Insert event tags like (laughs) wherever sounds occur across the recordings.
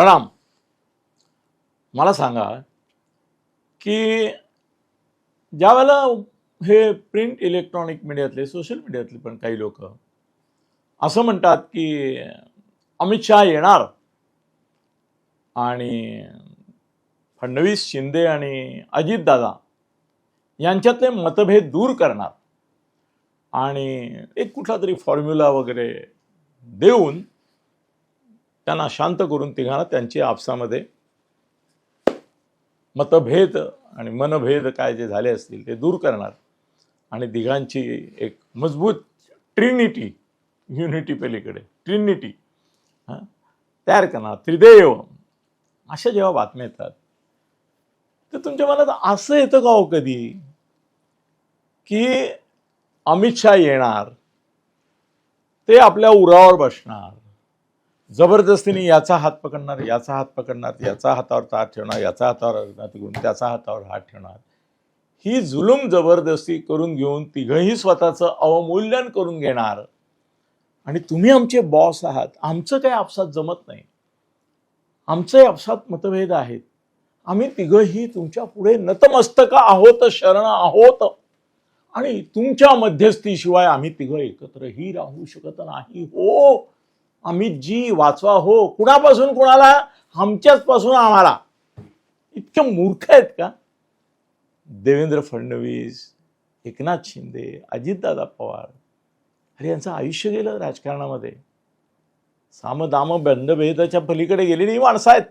प्रणाम. मला सांगा की ज्या वेळेला हे प्रिंट इलेक्ट्रॉनिक मीडियातले सोशल मीडियातले पण काही लोक असं म्हणतात की अमित शहा येणार आणि फडणवीस शिंदे आणि अजितदादा यांच्यातले मतभेद दूर करणार आणि एक कुठला तरी फॉर्म्युला वगैरे देऊन त्यांना शांत करून तिघांना त्यांची आपसामध्ये मतभेद आणि मनभेद काय जे झाले असतील ते दूर करणार. आणि तिघांची एक मजबूत ट्रिनिटी युनिटी पलीकडे ट्रिनिटी हां तयार करणार. त्रिदेव अशा जेव्हा बातम्या येतात तर तुमच्या मनात असं येतं का हो कधी? की अमित शहा येणार ते आपल्या उरावर बसणार जबरदस्तीने याचा हात पकडणार याचा हात पकडणार याचा हातावर हात ठेवणार याचा हातावर हात त्याचा हातावर हात ठेवणार. ही जुलूम जबरदस्ती करून घेऊन तिघही स्वतःचं अवमूल्यन करून घेणार. आणि तुम्ही आमचे बॉस आहात. आमचं काही आपसात जमत नाही. आमचे आपसात मतभेद आहेत. आम्ही तिघही तुमच्यापुढे नतमस्तक आहोत शरण आहोत. आणि तुमच्या मध्यस्थीशिवाय आम्ही तिघं एकत्रही राहू शकत नाही. हो! अमित जी वाचवा हो कुणापासून कुणाला? आमच्याच पासून आम्हाला. इतके मूर्ख आहेत का? देवेंद्र फडणवीस एकनाथ शिंदे अजितदादा पवार अरे यांचं आयुष्य गेलं राजकारणामध्ये. सामदाम बंधभेदाच्या पलीकडे गेलेली माणसं आहेत.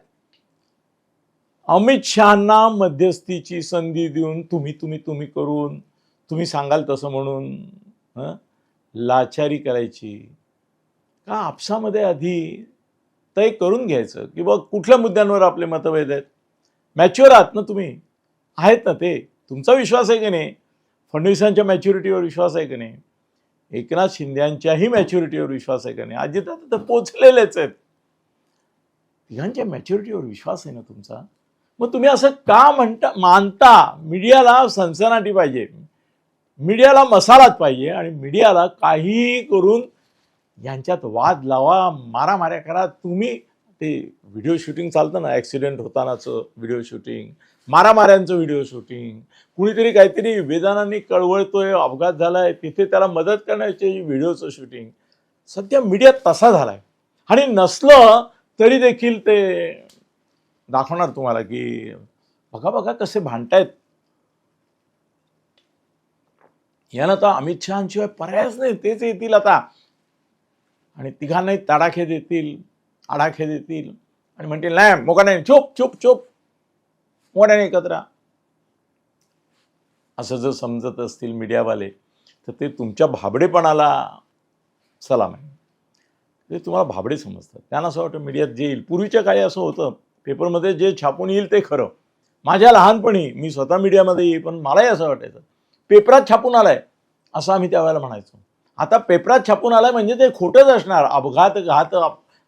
अमित शहांना मध्यस्थीची संधी देऊन तुम्ही तुम्ही तुम्ही करून तुम्ही सांगाल तसं म्हणून लाचारी करायची. का आपसामध्ये आधी तय करून घ्यायचं? की बघ कुठल्या मुद्द्यांवर आपले मतभेद आहेत? मॅच्युअर आहात ना तुम्ही? आहेत ना ते? तुमचा विश्वास आहे की नाही? फडणवीसांच्या मॅच्युरिटीवर विश्वास आहे की नाही? एकनाथ शिंद्यांच्याही मॅच्युरिटीवर विश्वास आहे का नाही? अजित तर पोचलेलेच आहेत. तिघांच्या मॅच्युरिटीवर विश्वास आहे ना तुमचा? मग तुम्ही असं का म्हणता मानता? मीडियाला सनसनाटी पाहिजे. मीडियाला मसालाच पाहिजे आणि मीडियाला काहीही करून यांच्यात वाद लावा मारामाऱ्या करा. तुम्ही ते व्हिडिओ शूटिंग चालतं ना ॲक्सिडेंट होतानाचं व्हिडिओ शूटिंग मारामाऱ्यांचं व्हिडिओ शूटिंग. कुणीतरी काहीतरी वेदानांनी कळवळतोय अपघात झालाय तिथे त्याला मदत करण्याचे व्हिडिओचं शूटिंग. सध्या मीडिया तसा झालाय. आणि नसलं तरी देखील ते दाखवणार तुम्हाला की बघा बघा कसे भांडतायत. यानं तर अमित शहाशिवाय पर्यायच नाही. तेच येतील आता. आणि तिघांनाही तडाखे देतील आडाखे देतील. आणि म्हणतील नाही मोकाने नाही चुप चुप चुप. मोठ्याने एकत्र. असं जर समजत असतील मीडियावाले तर ते तुमच्या भाबडेपणाला सलाम आहे. ते तुम्हाला भाबडे समजतात. त्यांना असं वाटतं मीडियात जे येईल. पूर्वीच्या काळी असं होतं पेपरमध्ये जे छापून येईल ते खरं. माझ्या लहानपणी मी स्वतः मीडियामध्ये येईल पण मलाही असं वाटायचं. पेपरात छापून आलाय. असं आम्ही त्यावेळेला म्हणायचो. आता पेपरात छापून आलाय म्हणजे ते खोटंच असणार. अपघात घात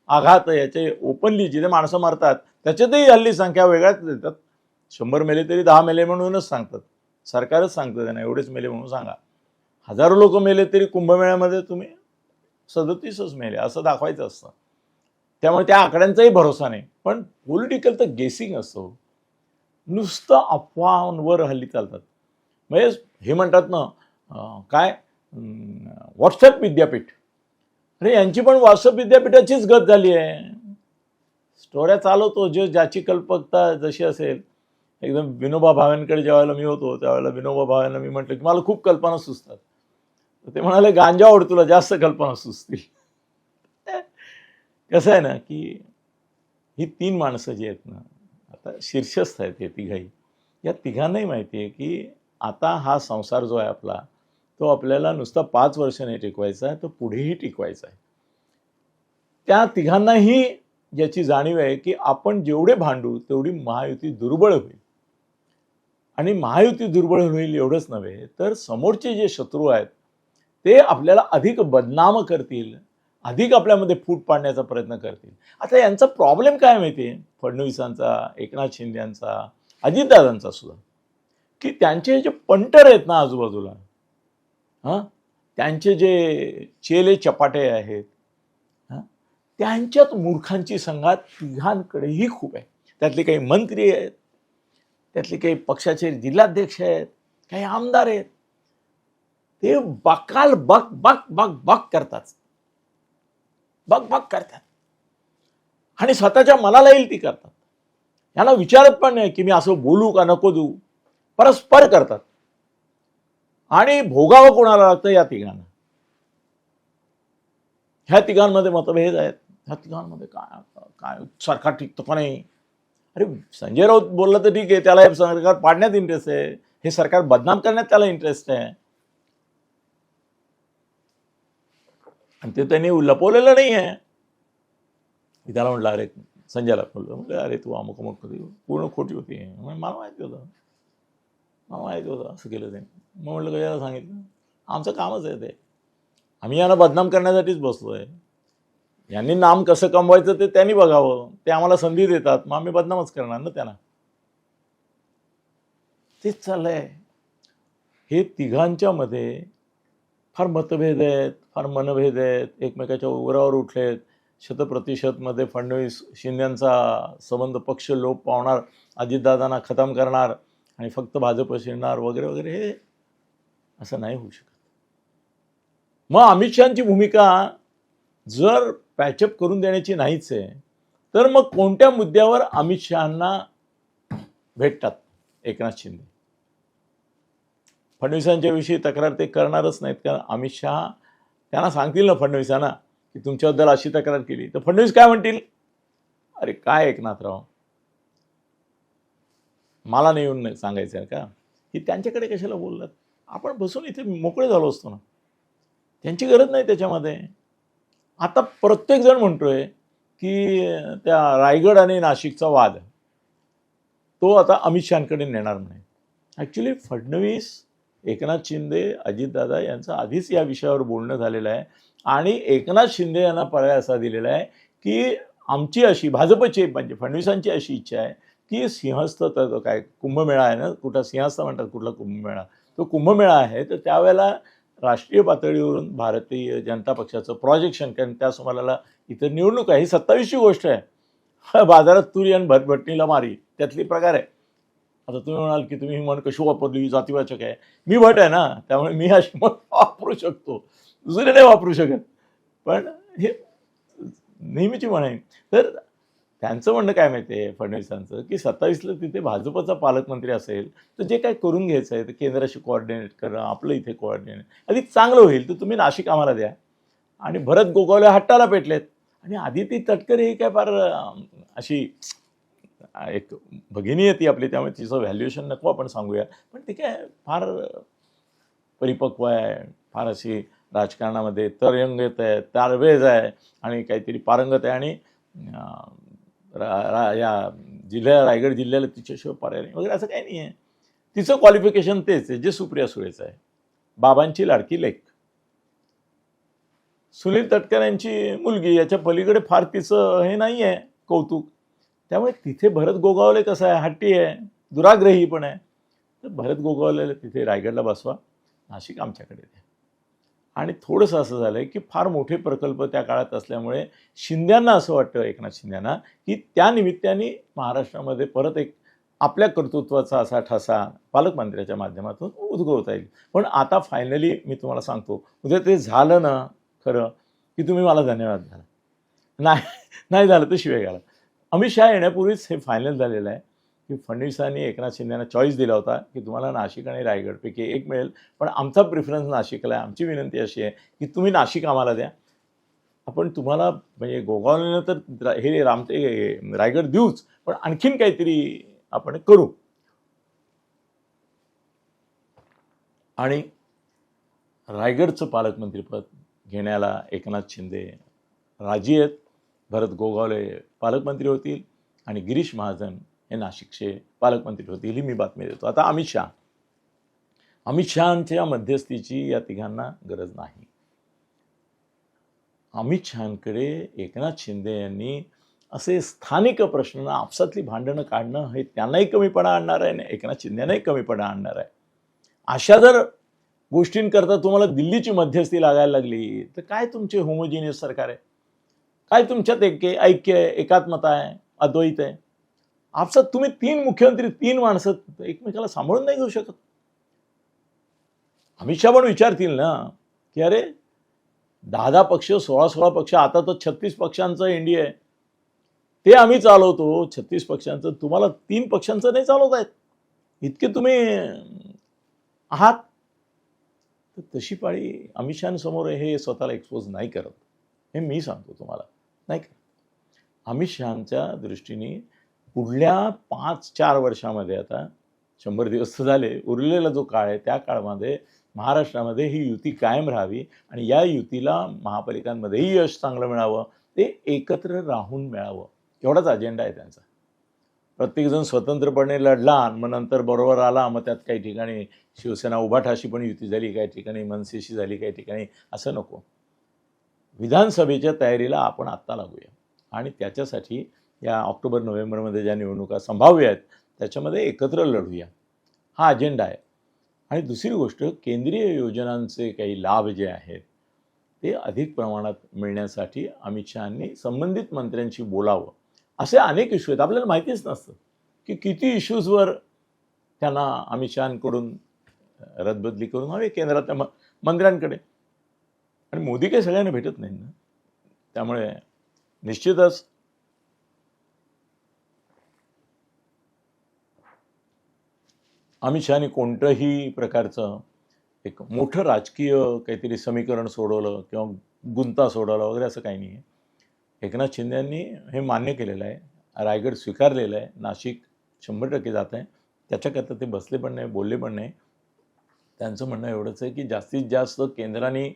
आघात याचे ओपनली जिथे माणसं मारतात त्याच्यातही हल्ली संख्या वेगळ्याच देतात. शंभर मेले तरी दहा मेले म्हणूनच सांगतात. सरकारच सांगतं त्यांना एवढेच मेले म्हणून सांगा. हजारो लोक मेले तरी कुंभमेळ्यामध्ये तुम्ही सदतीसच मेले असं दाखवायचं असतं. त्यामुळे त्या आकड्यांचाही भरोसा नाही. पण पॉलिटिकल तर गेसिंग असतो हो. नुसतं अफवांवर हल्ली चालतात. म्हणजे हे म्हणतात ना काय? व्हॉट्सअप विद्यापीठ. अरे यांची पण व्हॉट्सअप विद्यापीठाचीच गत झाली आहे. स्टोऱ्या चालवतो जे ज्याची कल्पकता जशी असेल. एकदम विनोबा भावेंकडे ज्यावेळेला मी होतो त्यावेळेला विनोबा भावेंना मी म्हटलं की मला खूप कल्पना सुचतात. तर ते म्हणाले गांजा गांजावर तुला जास्त कल्पना सुचतील. (laughs) कसं आहे ना की ही तीन माणसं जी आहेत ना आता शीर्षस्थ आहेत हे तिघाही. या तिघांनाही माहिती आहे की आता हा संसार जो आहे आपला तो आपल्याला नुसता पाच वर्षाने टिकवायचा आहे तो पुढेही टिकवायचा आहे. त्या तिघांनाही याची जाणीव आहे की आपण जेवढे भांडू तेवढी महायुती दुर्बळ होईल. आणि महायुती दुर्बळ होईल एवढंच नव्हे तर समोरचे जे शत्रू आहेत ते आपल्याला अधिक बदनाम करतील अधिक आपल्यामध्ये फूट पाडण्याचा प्रयत्न करतील. आता यांचा प्रॉब्लेम काय माहिती आहे? फडणवीसांचा एकनाथ शिंद्यांचा अजितदादांचा सुद्धा. की त्यांचे जे पंटर आहेत ना आजूबाजूला हां? त्यांचे जे चेले चपाटे आहेत त्यांच्यात मूर्खांची संघात तिघांकडेही खूप आहे. त्यातले काही मंत्री आहेत त्यातले काही पक्षाचे जिल्हाध्यक्ष आहेत काही आमदार आहेत. ते बकाल बक बक बक बक करतात. बक बक करतात. आणि स्वतःच्या मनाला येईल ती करतात. यांना विचारत पण नाही की मी असं बोलू का नको देऊ. परस्पर करतात. आणि भोगावं कोणाला लागतं या तिघांना? ह्या तिघांमध्ये मतभेद आहेत. ह्या तिघांमध्ये काय काय सरकार टिकतं का नाही? अरे संजय राऊत बोलला तर ठीक आहे त्याला हे सरकार पाडण्यात इंटरेस्ट आहे. हे सरकार बदनाम करण्यात त्याला इंटरेस्ट आहे. आणि ते त्यांनी लपवलेलं नाही आहे. मी त्याला म्हटलं अरे संजयला बोललो. म्हटलं अरे तू अमुक अमुक होती पूर्ण खोटी होती. म्हणजे मला माहिती होतं. मला माहिती होतं असं केलं त्यांनी मग म्हटलं कशाला सांगितलं आमचं कामच आहे ते. आम्ही यांना बदनाम करण्यासाठीच बसलो आहे यांनी नाम कसं कमवायचं ते त्यांनी बघावं. ते आम्हाला संधी देतात. मग आम्ही बदनामच करणार ना त्यांना. तेच चाललंय. हे तिघांच्या मध्ये फार मतभेद आहेत फार मनभेद आहेत. एकमेकाच्या उरावर उठलेत. शतप्रतिशतमध्ये फडणवीस शिंद्यांचा संबंध पक्ष लोप पावणार अजितदादांना खतम करणार. आणि फक्त भाजप शिरणार वगैरे वगैरे हे असं नाही होऊ शकत. मग अमित शहाची भूमिका जर पॅचअप करून देण्याची नाहीच आहे तर मग कोणत्या मुद्द्यावर अमित शहांना भेटतात एकनाथ शिंदे? फडणवीसांच्या विषयी तक्रार ते करणारच नाहीत कारण अमित शहा त्यांना सांगतील ना फडणवीसांना की तुमच्याबद्दल अशी तक्रार केली. तर फडणवीस काय म्हणतील? अरे काय एकनाथराव? मला नाही येऊन सांगायचं आहे का? की त्यांच्याकडे कशाला बोललात? आपण बसून इथे मोकळे झालो असतो ना. त्यांची गरज नाही त्याच्यामध्ये. आता प्रत्येक जण म्हणतोय की त्या रायगड आणि नाशिकचा वाद तो आता अमित शहाकडे नेणार नाही. ॲक्च्युली फडणवीस एकनाथ शिंदे अजितदादा यांचं आधीच या विषयावर बोलणं झालेलं आहे. आणि एकनाथ शिंदे यांना पर्याय असा दिलेला आहे की आमची अशी भाजपची म्हणजे फडणवीसांची अशी इच्छा आहे की सिंहस्थ तर तो काय कुंभमेळा आहे ना कुठला सिंहस्थ म्हणतात कुठला कुंभमेळा. तो कुंभमेळा आहे तर त्यावेळेला राष्ट्रीय पातळीवरून भारतीय जनता पक्षाचं प्रोजेक्शन कारण त्या सुमाराला इथं निवडणूक आहे ही सत्तावीसची गोष्ट आहे. बाजारात तुरी आणि भटभटणीला मारी त्यातली प्रकार आहे. आता तुम्ही म्हणाल की तुम्ही ही म्हण कशी वापरली जातीवाचक आहे. मी भट आहे ना त्यामुळे मी अशी म्हण (laughs) वापरू शकतो. दुसरे नाही वापरू शकत. पण हे नेहमीची म्हण आहे. तर त्यांचं म्हणणं काय माहिती आहे फडणवीसांचं? की सत्तावीसला तिथे भाजपचा पालकमंत्री असेल तर जे काय करून घ्यायचं आहे तर केंद्राशी कोऑर्डिनेट करणं आपलं इथे कोऑर्डिनेट अधिक चांगलं होईल तर तुम्ही नाशिक आम्हाला द्या. आणि भरत गोगावले हट्टाला पेटलेत. आणि आदिती तटकरे ही काय फार अशी एक भगिनी आहे ती आपली त्यामुळे तिचं व्हॅल्युएशन नको आपण सांगूया. पण ती काय फार परिपक्व आहे फार अशी राजकारणामध्ये तरयंगत आहे तारवेज आहे आणि काहीतरी पारंगत आहे. आणि रा, रा या जिल्ह्या रायगड जिल्ह्याला तिच्याशिवाय पर्याय नाही. वगैरे असं काही नाही आहे तिचं क्वालिफिकेशन तेच आहे जे सुप्रिया सुळेचं आहे. बाबांची लाडकी लेख. सुनील तटकर यांची मुलगी याच्या पलीकडे फार तिचं हे नाही आहे कौतुक. त्यामुळे तिथे भरत गोगावले कसं आहे? हट्टी आहे दुराग्रही पण आहे. तर भरत गोगावलेला तिथे रायगडला बसवा. नाशिक आमच्याकडे द्या. आणि थोडंसं असं झालं आहे की फार मोठे प्रकल्प त्या काळात असल्यामुळे शिंद्यांना असं वाटतं एकनाथ शिंद्यांना की त्या निमित्ताने महाराष्ट्रामध्ये परत एक आपल्या कर्तृत्वाचा असा ठसा पालकमंत्र्याच्या माध्यमातून उद्भवता येईल. पण आता फायनली मी तुम्हाला सांगतो उद्या ते झालं ना खरं की तुम्ही मला धन्यवाद द्याल नाही नाही झालं तर शिवाय घाला. अमित शहा येण्यापूर्वीच हे फायनल झालेलं आहे. की फडणवीसांनी एकनाथ शिंदेना चॉईस दिला होता की तुम्हाला नाशिक आणि रायगडपैकी एक मिळेल पण आमचा प्रिफरन्स नाशिकला आहे. आमची विनंती अशी आहे की तुम्ही नाशिक आम्हाला द्या. आपण तुम्हाला म्हणजे गोगावलेनं तर हे रामते रायगड देऊच पण आणखीन काहीतरी आपण करू. आणि रायगडचं पालकमंत्रीपद घेण्याला एकनाथ शिंदे राजी आहेत. भरत गोगावले पालकमंत्री होतील आणि गिरीश महाजन हे नाशिकचे पालकमंत्री होतील ही मी बातमी देतो. आता अमित शहा. अमित शहांच्या मध्यस्थीची या तिघांना गरज नाही. अमित शहांकडे एकनाथ शिंदे यांनी असे स्थानिक प्रश्न आपसातली भांडणं काढणं हे त्यांनाही कमीपणा आणणार आहे आणि एकनाथ शिंदेनाही कमीपणा आणणार आहे. अशा जर गोष्टींकरता तुम्हाला दिल्लीची मध्यस्थी लागायला लागली तर काय तुमचे होमोजिनियस सरकार आहे? काय तुमच्यात एक ऐक्य आहे एकात्मता आहे अद्वैत आहे? आपसात तुम्ही तीन मुख्यमंत्री तीन माणसं एकमेकाला सांभाळून नाही घेऊ शकत. अमित शहा पण विचारतील ना की अरे दहा दहा पक्ष सोळा सोळा पक्ष आता तर छत्तीस पक्षांचं इंडिया आहे. ते आम्ही चालवतो छत्तीस पक्षांचं तुम्हाला तीन पक्षांचं नाही चालवत आहेत इतके तुम्ही आहात. तर तशी पाळी अमित शहासमोर हे स्वतःला एक्सपोज नाही करत. हे मी सांगतो तुम्हाला. नाही करत अमित शहाच्या दृष्टीने पुढल्या पाच चार वर्षामध्ये आता शंभर दिवस तर झाले उरलेला जो काळ आहे त्या काळामध्ये महाराष्ट्रामध्ये ही युती कायम राहावी आणि या युतीला महापालिकांमध्येही यश चांगलं मिळावं ते एकत्र राहून मिळावं. एवढाच अजेंडा आहे त्यांचा. प्रत्येकजण स्वतंत्रपणे लढला मग नंतर बरोबर आला मग त्यात काही ठिकाणी शिवसेना उभाठाशी पण युती झाली काही ठिकाणी मनसेशी झाली काही ठिकाणी असं नको. विधानसभेच्या तयारीला आपण आत्ता लागूया आणि त्याच्यासाठी या ऑक्टोबर नोव्हेंबरमध्ये ज्या निवडणुका संभाव्य आहेत त्याच्यामध्ये एकत्र लढूया. हा अजेंडा आहे. आणि दुसरी गोष्ट केंद्रीय योजनांचे काही लाभ जे आहेत ते अधिक प्रमाणात मिळण्यासाठी अमित शहानी संबंधित मंत्र्यांशी बोलावं. असे अनेक इश्यू आहेत. आपल्याला माहितीच नसतं की किती इश्यूजवर त्यांना अमित शहाकडून रदबदली करून हवी केंद्रातल्या म मंत्र्यांकडे. आणि मोदी काही सगळ्यांना भेटत नाही ना. त्यामुळे निश्चितच अमित शहाने कोणतंही प्रकारचं एक मोठं राजकीय काहीतरी समीकरण सोडवलं किंवा गुंता सोडवला वगैरे असं काही नाही आहे एकनाथ शिंदे यांनी हे मान्य केलेलं आहे रायगड स्वीकारलेलं आहे नाशिक शंभर टक्के जात आहे. त्याच्याकरता ते बसले पण नाही बोलले पण नाही. त्यांचं म्हणणं एवढंच आहे की जास्तीत जास्त केंद्राने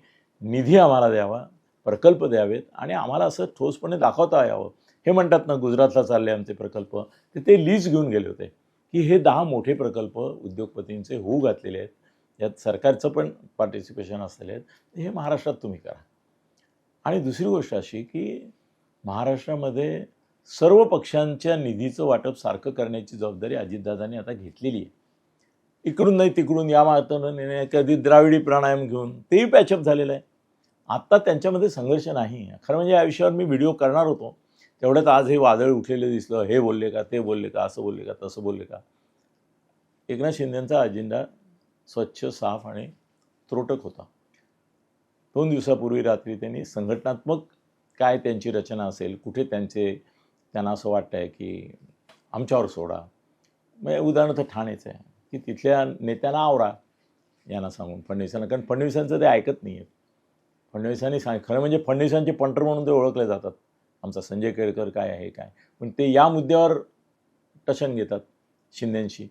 निधी आम्हाला द्यावा प्रकल्प द्यावेत आणि आम्हाला असं ठोसपणे दाखवता यावं. हे म्हणतात ना गुजरातला चालले आमचे प्रकल्प. ते ते लीज घेऊन गेले होते. की हे दहा मोठे प्रकल्प उद्योगपतींचे होऊ घातलेले आहेत. यात सरकारचं पण पार्टिसिपेशन असलेले आहेत. हे महाराष्ट्रात तुम्ही करा. आणि दुसरी गोष्ट अशी की महाराष्ट्रामध्ये सर्व पक्षांच्या निधीचं वाटप सारखं करण्याची जबाबदारी अजितदादांनी आता घेतलेली आहे. इकडून नाही तिकडून या मार्गानं कधी द्राविडी प्राणायाम घेऊन तेही पॅचअप झालेलं आहे. आत्ता त्यांच्यामध्ये संघर्ष नाही खरं म्हणजे या विषयावर मी व्हिडिओ करणार होतो. तेवढ्यात आज हे वादळ उठलेलं दिसलं हे बोलले का ते बोलले का असं बोलले का तसं बोलले का? एकनाथ शिंदेंचा अजेंडा स्वच्छ साफ आणि त्रोटक होता. दोन दिवसापूर्वी रात्री त्यांनी संघटनात्मक काय त्यांची रचना असेल कुठे त्यांचे त्यांना असं वाटतं आहे की आमच्यावर सोडा. म्हणजे उदाहरणार्थ ठाणेचं आहे. की तिथल्या नेत्यांना आवरा यांना सांगून फडणवीसांना कारण फडणवीसांचं ते ऐकत नाही आहेत फडणवीसांनी सांग खरं म्हणजे फडणवीसांचे पंटर म्हणून ते ओळखले जातात. आमचा संजय केळकर काय आहे काय? पण ते या मुद्द्यावर टशन घेतात शिंद्यांशी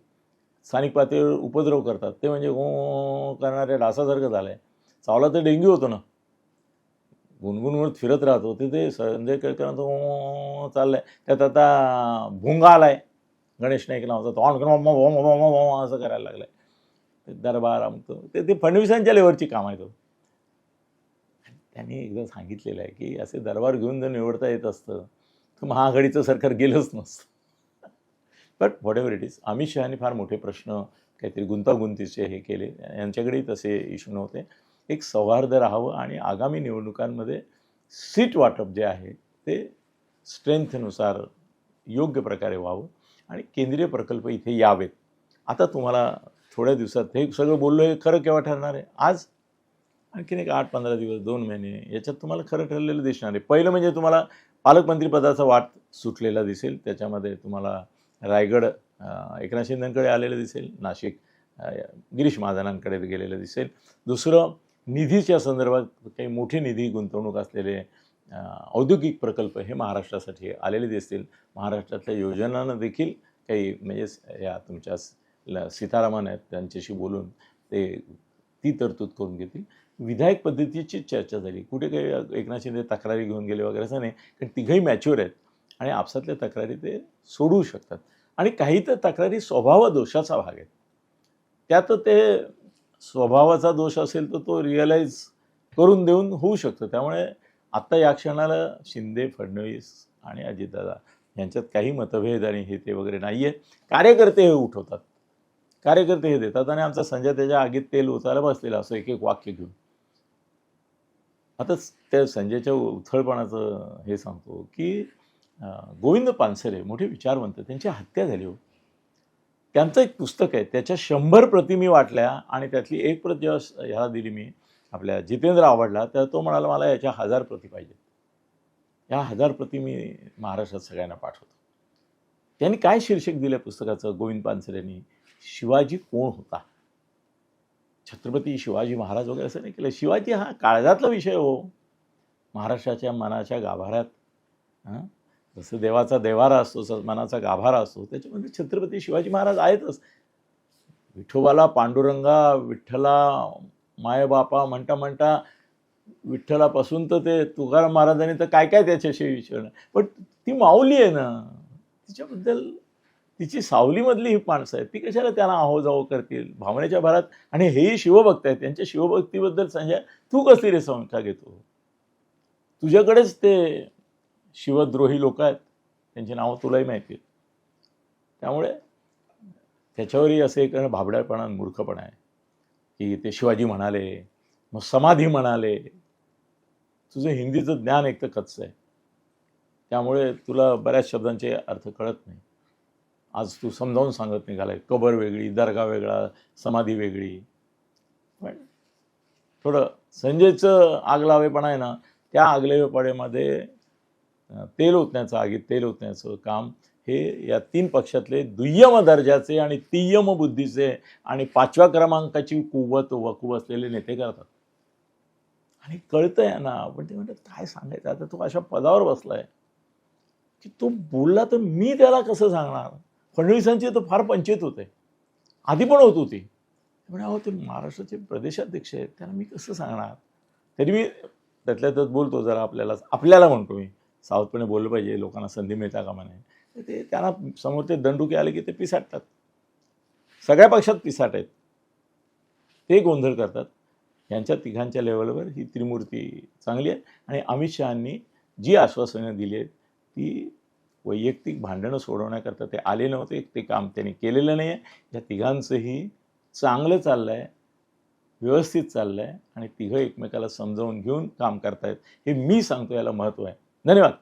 स्थानिक पातळीवर उपद्रव करतात. ते म्हणजे हो करणाऱ्या डासासारखं झालं आहे चावला तर डेंग्यू होतो ना. गुणगुणगुणत फिरत राहतो. ते ते संजय केळकरांचं ओ चाललं आहे त्यात आता भुंगा आला आहे गणेश नाईक नावाचा तो ऑन असं करायला लागलं आहे दरबार आमचं. ते ते फडणवीसांच्या लेवरची काम आहे तो त्यांनी एकदा सांगितलेलं आहे की असे दरबार घेऊन जर निवडता येत असतं तर महाआघाडीचं सरकार गेलंच नसतं. But whatever it is Amit शहाने फार मोठे प्रश्न काहीतरी गुंतागुंतीचे हे केले. यांच्याकडेही तसे इशू नव्हते. एक सौहार्द राहावं आणि आगामी निवडणुकांमध्ये सीट वाटप जे आहे ते स्ट्रेंथनुसार योग्य प्रकारे व्हावं आणि केंद्रीय प्रकल्प इथे यावेत. आता तुम्हाला थोड्या दिवसात हे सगळं बोललो हे खरं केव्हा ठरणार आहे? आज आणखीन एक आठ पंधरा दिवस दोन महिने याच्यात तुम्हाला खरं ठरलेलं दिसणार आहे पहिलं म्हणजे तुम्हाला पालकमंत्रीपदाचा वाट सुटलेला दिसेल. त्याच्यामध्ये तुम्हाला रायगड एकनाथ शिंदेकडे आलेलं दिसेल. नाशिक गिरीश महाजनांकडे गेलेलं दिसेल. दुसरं निधीच्या संदर्भात काही मोठी निधी गुंतवणूक असलेले औद्योगिक प्रकल्प हे महाराष्ट्रासाठी आलेले दिसतील. महाराष्ट्रातल्या योजनांना देखील काही म्हणजे या तुमच्या सीतारामन आहेत त्यांच्याशी बोलून ते ती तरतूद करून घेतील. विधायक पद्धतीची चर्चा झाली. कुठे काही एकनाथ शिंदे तक्रारी घेऊन गेले वगैरे असं नाही. कारण तिघही मॅच्युअर आहेत आणि आपसातल्या तक्रारी ते सोडवू शकतात. आणि काही तर तक्रारी स्वभाव दोषाचा भाग आहेत. त्यात ते स्वभावाचा दोष असेल तर तो रिअलाईज करून देऊन होऊ शकतो. त्यामुळे आत्ता या क्षणाला शिंदे फडणवीस आणि अजितदादा यांच्यात काही मतभेद आणि हे ते वगैरे नाही आहे कार्यकर्ते हे उठवतात. कार्यकर्ते हे देतात आणि आमचा संजय त्याच्या आगीत तेल उचायला बसलेला असं एक एक वाक्य घेऊन. आता त्या संजयच्या उथळपणाचं हे सांगतो की गोविंद पानसरे मोठे विचारवंत त्यांची हत्या झाली हो. त्यांचं एक पुस्तक आहे त्याच्या शंभर प्रती मी वाटल्या आणि त्यातली एक प्रत जेव्हा ह्याला दिली मी आपल्या जितेंद्र आवडला तर तो म्हणाला मला याच्या हजार प्रती पाहिजेत. या हजार प्रती मी महाराष्ट्रात सगळ्यांना पाठवतो. त्यांनी काय शीर्षक दिलं पुस्तकाचं? गोविंद पानसरेंनी शिवाजी कोण होता? छत्रपती शिवाजी महाराज वगैरे असं नाही केलं. शिवाजी हा काळजातला विषय हो. महाराष्ट्राच्या मनाच्या गाभाऱ्यात हां? जसं देवाचा देवारा असतो तसं मनाचा गाभारा असतो. त्याच्यामध्ये छत्रपती शिवाजी महाराज आहेतच. विठोबाला पांडुरंगा विठ्ठला मायबापा म्हणता म्हणता विठ्ठलापासून तर ते तुकाराम महाराजांनी तर काय काय त्याच्याशी विचारलं पण ती माऊली आहे ना तिच्याबद्दल तिची सावलीमधली ही माणसं आहेत ती कशाला त्यांना आहो जाओ करतील? भावनेच्या भरात आणि हेही शिवभक्त आहेत त्यांच्या शिवभक्तीबद्दल संजय तू कसली रे संख्या घेतो? तुझ्याकडेच ते शिवद्रोही लोक आहेत त्यांची नावं तुलाही माहिती आहेत. त्यामुळे त्याच्यावरही असं एक भाबड्यापणा मूर्खपणा आहे. की ते शिवाजी म्हणाले मग समाधी म्हणाले. तुझं हिंदीचं ज्ञान एक तर कच्चं आहे. त्यामुळे तुला बऱ्याच शब्दांचे अर्थ कळत नाही. आज तू समजावून सांगत निघालाय. कबर वेगळी दर्गा वेगळा समाधी वेगळी. पण थोडं संजयचं आगलावेपणा आहे ना त्या आगलावेपणामध्ये तेल ओतण्याचं आगीत तेल ओतण्याचं काम हे या तीन पक्षातले दुय्यम दर्जाचे आणि तिय्यम बुद्धीचे आणि पाचव्या क्रमांकाची कुवत वकू असलेले नेते करतात. आणि कळतंय ना पण ते म्हणतात काय सांगायचं? आता तो अशा पदावर बसलाय. की तो बोलला तर मी त्याला कसं सांगणार? फडणवीसांची तर फार पंचायत होते. आधी पण होत होती. म्हणजे अहो ते महाराष्ट्राचे प्रदेशाध्यक्ष आहेत त्यांना मी कसं सांगणार? तरी मी त्यातल्या त्यात बोलतो जरा आपल्याला आपल्याला म्हणतो मी सावधपणे बोललं पाहिजे लोकांना संधी मिळता कामा नाही तर ते त्यांना समोर ते दंडुके आले की ते पिसाटतात. सगळ्या पक्षात पिसाट आहेत. ते गोंधळ करतात. यांच्या तिघांच्या लेवलवर ही त्रिमूर्ती चांगली आहे आणि अमित शहांनी जी आश्वासनं दिली आहेत ती वैयक्तिक भांडणं सोडवण्याकरता ते आले नव्हते. ते काम त्यांनी केलेलं नाही आहे या तिघांचंही चांगलं चाललं आहे व्यवस्थित चाललं आहे आणि तिघं एकमेकाला समजावून घेऊन काम करतायत. हे मी सांगतो याला महत्त्व आहे. धन्यवाद.